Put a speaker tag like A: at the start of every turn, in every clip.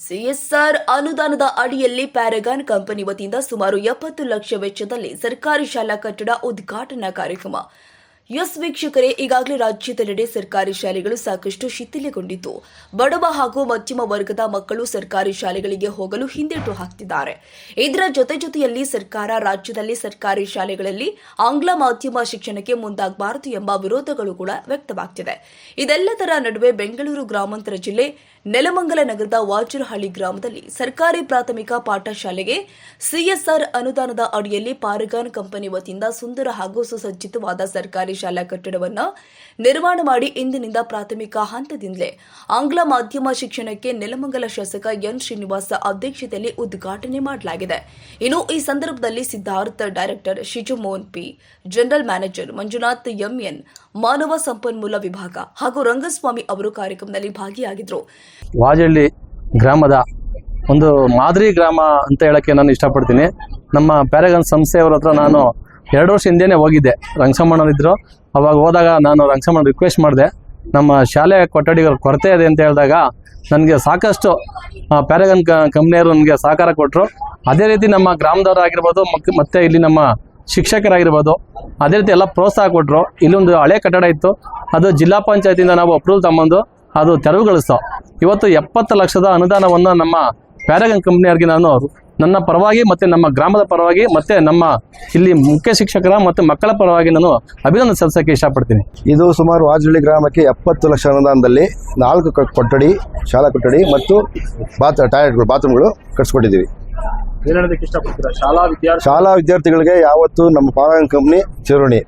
A: CSR ಅನುದಾನದ ಅಡಿಯಲ್ಲಿ Paragon company ವತಿಯಿಂದ ಸುಮಾರು ಎಪ್ಪತ್ತು ಲಕ್ಷ ವೆಚ್ಚದಲ್ಲಿ ಸರ್ಕಾರಿ ಶಾಲಾ ಕಟ್ಟಡ ಉದ್ಘಾಟನಾ ಕಾರ್ಯಕ್ರಮ. ಎಸ್ ವೀಕ್ಷಕರೇ, ಈಗಾಗಲೇ ರಾಜ್ಯದೆಲ್ಲೆಡೆ ಸರ್ಕಾರಿ ಶಾಲೆಗಳು ಸಾಕಷ್ಟು ಶಿಥಿಲಗೊಂಡಿದ್ದು, ಬಡವ ಹಾಗೂ ಮಧ್ಯಮ ವರ್ಗದ ಮಕ್ಕಳು ಸರ್ಕಾರಿ ಶಾಲೆಗಳಿಗೆ ಹೋಗಲು ಹಿಂದೇಟು ಹಾಕ್ತಿದ್ದಾರೆ. ಇದರ ಜೊತೆ ಜೊತೆಯಲ್ಲಿ ಸರ್ಕಾರ ರಾಜ್ಯದಲ್ಲಿ ಸರ್ಕಾರಿ ಶಾಲೆಗಳಲ್ಲಿ ಆಂಗ್ಲ ಮಾಧ್ಯಮ ಶಿಕ್ಷಣಕ್ಕೆ ಮುಂದಾಗಬಾರದು ಎಂಬ ವಿರೋಧಗಳು ಕೂಡ ವ್ಯಕ್ತವಾಗ್ತಿದೆ ಇದೆಲ್ಲದರ ನಡುವೆ ಬೆಂಗಳೂರು ಗ್ರಾಮಾಂತರ ಜಿಲ್ಲೆ ನೆಲಮಂಗಲ ನಗರದ ವಾಜರಹಳ್ಳಿ ಗ್ರಾಮದಲ್ಲಿ ಸರ್ಕಾರಿ ಪ್ರಾಥಮಿಕ ಪಾಠಶಾಲೆಗೆ ಸಿಎಸ್ಆರ್ ಅನುದಾನದ ಅಡಿಯಲ್ಲಿ ಪಾರಗಾನ್ ಕಂಪನಿ ವತಿಯಿಂದ ಸುಂದರ ಹಾಗೂ ಸುಸಜ್ಜಿತವಾದ ಸರ್ಕಾರಿ ಶಾಲಾ ಕಟ್ಟಡವನ್ನು ನಿರ್ಮಾಣ ಮಾಡಿ ಇಂದಿನಿಂದ ಪ್ರಾಥಮಿಕ ಹಂತದಿಂದಲೇ ಆಂಗ್ಲ ಮಾಧ್ಯಮ ಶಿಕ್ಷಣಕ್ಕೆ ನೆಲಮಂಗಲ ಶಾಸಕ ಎನ್ ಶ್ರೀನಿವಾಸ ಅಧ್ಯಕ್ಷತೆಯಲ್ಲಿ ಉದ್ಘಾಟನೆ ಮಾಡಲಾಗಿದೆ. ಇನ್ನು ಈ ಸಂದರ್ಭದಲ್ಲಿ Siddhartha director Shijumohan P, general manager Manjunath MN ಮಾನವ ಸಂಪನ್ಮೂಲ ವಿಭಾಗ ಹಾಗೂ ರಂಗಸ್ವಾಮಿ ಅವರು ಕಾರ್ಯಕ್ರಮದಲ್ಲಿ ಭಾಗಿಯಾಗಿದ್ದರು.
B: ವಾಜಳ್ಳಿ ಗ್ರಾಮದ ಒಂದು ಮಾದರಿ ಗ್ರಾಮ ಅಂತ ಹೇಳಕ್ಕೆ ನಾನು ಇಷ್ಟಪಡ್ತೀನಿ. ನಮ್ಮ ಪ್ಯಾರಗನ್ ಸಂಸ್ಥೆಯವ್ರ ಹತ್ರ ನಾನು ಎರಡು ವರ್ಷ ಹಿಂದೆನೇ ಹೋಗಿದ್ದೆ. ರಂಗಸಮ್ಮಣ್ಣನಿದ್ರು ಅವಾಗ ಹೋದಾಗ ನಾನು ರಂಗಸಮ್ಮಣ್ಣ ರಿಕ್ವೆಸ್ಟ್ ಮಾಡಿದೆ. ನಮ್ಮ ಶಾಲೆ ಕೊಠಡಿಗಳ ಕೊರತೆ ಇದೆ ಅಂತ ಹೇಳಿದಾಗ ನನಗೆ ಸಾಕಷ್ಟು ಪ್ಯಾರಗನ್ ಕಂಪ್ನಿಯವರು ನನಗೆ ಸಹಕಾರ ಕೊಟ್ಟರು ಅದೇ ರೀತಿ ನಮ್ಮ ಗ್ರಾಮದವರಾಗಿರ್ಬೋದು ಮತ್ತೆ ಇಲ್ಲಿ ನಮ್ಮ ಶಿಕ್ಷಕರಾಗಿರ್ಬೋದು, ಅದೇ ರೀತಿ ಎಲ್ಲ ಪ್ರೋತ್ಸಾಹ ಕೊಟ್ಟರು ಇಲ್ಲೊಂದು ಹಳೆ ಕಟ್ಟಡ ಇತ್ತು. ಅದು ಜಿಲ್ಲಾ ಪಂಚಾಯತಿಂದ ನಾವು ಅಪ್ರೂವಲ್ ತಗೊಂಬಂದು ಅದು ತೆರವುಗೊಳಿಸ್ತು ಇವತ್ತು ಎಪ್ಪತ್ತು ಲಕ್ಷದ ಅನುದಾನವನ್ನು ನಮ್ಮ ಪ್ಯಾರಗನ್ ಕಂಪ್ನಿಯವ್ರಿಗೆ ನಾನು ನನ್ನ ಪರವಾಗಿ ಮತ್ತು ನಮ್ಮ ಗ್ರಾಮದ ಪರವಾಗಿ ಮತ್ತು ನಮ್ಮ ಇಲ್ಲಿ ಮುಖ್ಯ ಶಿಕ್ಷಕರ ಮತ್ತು ಮಕ್ಕಳ ಪರವಾಗಿ ನಾನು ಅಭಿನಂದನೆ ಸಲ್ಲಿಸೋಕ್ಕೆ ಇಷ್ಟಪಡ್ತೀನಿ.
C: ಇದು ಸುಮಾರು ವಾಜಳ್ಳಿ ಗ್ರಾಮಕ್ಕೆ ಎಪ್ಪತ್ತು ಲಕ್ಷ ಅನುದಾನದಲ್ಲಿ ನಾಲ್ಕು ಕೊಠಡಿ ಶಾಲಾ ಕೊಠಡಿ ಮತ್ತು ಬಾತ್ ಟಾಯ್ಲೆಟ್ಗಳು ಬಾತ್ರೂಮ್ಗಳು ಕಟ್ಸ್ಕೊಟ್ಟಿದ್ದೀವಿ.
D: ಶಾಲಾ ವಿದ್ಯಾರ್ಥಿ
C: ಶಾಲಾ ವಿದ್ಯಾರ್ಥಿಗಳಿಗೆ ಯಾವತ್ತು ನಮ್ಮ ಪಾರಾಯಣ ಕಂಪ್ನಿ ಚಿರುಣಿ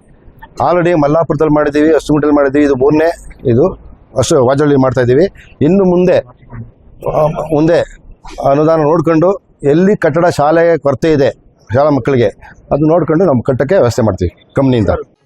C: ಆಲ್ರೆಡಿ ಮಲ್ಲಾಪುರದಲ್ಲಿ ಮಾಡಿದ್ದೀವಿ ಅಷ್ಟುಗುಂಟಲ್ಲಿ ಮಾಡಿದ್ದೀವಿ. ಇದು ಮೂರನೇ ಇದು ಅಷ್ಟು ವಾಜಳ್ಳಿ ಮಾಡ್ತಾ ಇದ್ದೀವಿ. ಇನ್ನು ಮುಂದೆ ಮುಂದೆ ಅನುದಾನ ನೋಡಿಕೊಂಡು ಎಲ್ಲಿ ಕಟ್ಟಡ ಶಾಲೆಗೆ ಕೊರತೆ ಇದೆ, ಶಾಲಾ ಮಕ್ಕಳಿಗೆ, ಅದು ನೋಡ್ಕೊಂಡು ನಮ್ಮ ಕಟ್ಟಕ್ಕೆ ವ್ಯವಸ್ಥೆ ಮಾಡ್ತೀವಿ ಕಂಪ್ನಿಯಿಂದ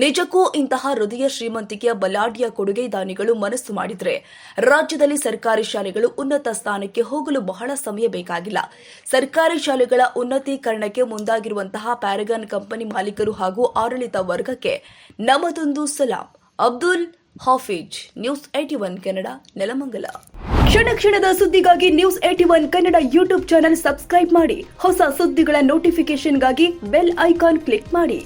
A: ನಿಜಕ್ಕೂ ಇಂತಹ ಹೃದಯ ಶ್ರೀಮಂತಿಕೆಯ ಬಲಾಢ್ಯ ಕೊಡುಗೆ ದಾನಿಗಳು ಮನಸ್ಸು ಮಾಡಿದರೆ ರಾಜ್ಯದಲ್ಲಿ ಸರ್ಕಾರಿ ಶಾಲೆಗಳು ಉನ್ನತ ಸ್ಥಾನಕ್ಕೆ ಹೋಗಲು ಬಹಳ ಸಮಯ ಬೇಕಾಗಿಲ್ಲ. ಸರ್ಕಾರಿ ಶಾಲೆಗಳ ಉನ್ನತೀಕರಣಕ್ಕೆ ಮುಂದಾಗಿರುವಂತಹ ಪ್ಯಾರಗಾನ್ ಕಂಪನಿ ಮಾಲೀಕರು ಹಾಗೂ ಆಡಳಿತ ವರ್ಗಕ್ಕೆ ನಮ್ಮದೊಂದು ಸಲಾಂ. Abdul Hafeez, news AT one Kannada, Nelamangala. ಕ್ಷಣ ಕ್ಷಣದ ಸುದ್ದಿಗಾಗಿ news AT one Kannada YouTube channel subscribe ಮಾಡಿ. ಹೊಸ ಸುದ್ದಿಗಳ ನೋಟಿಫಿಕೇಶನ್ಗಾಗಿ ಬೆಲ್ ಐಕಾನ್ ಕ್ಲಿಕ್ ಮಾಡಿ.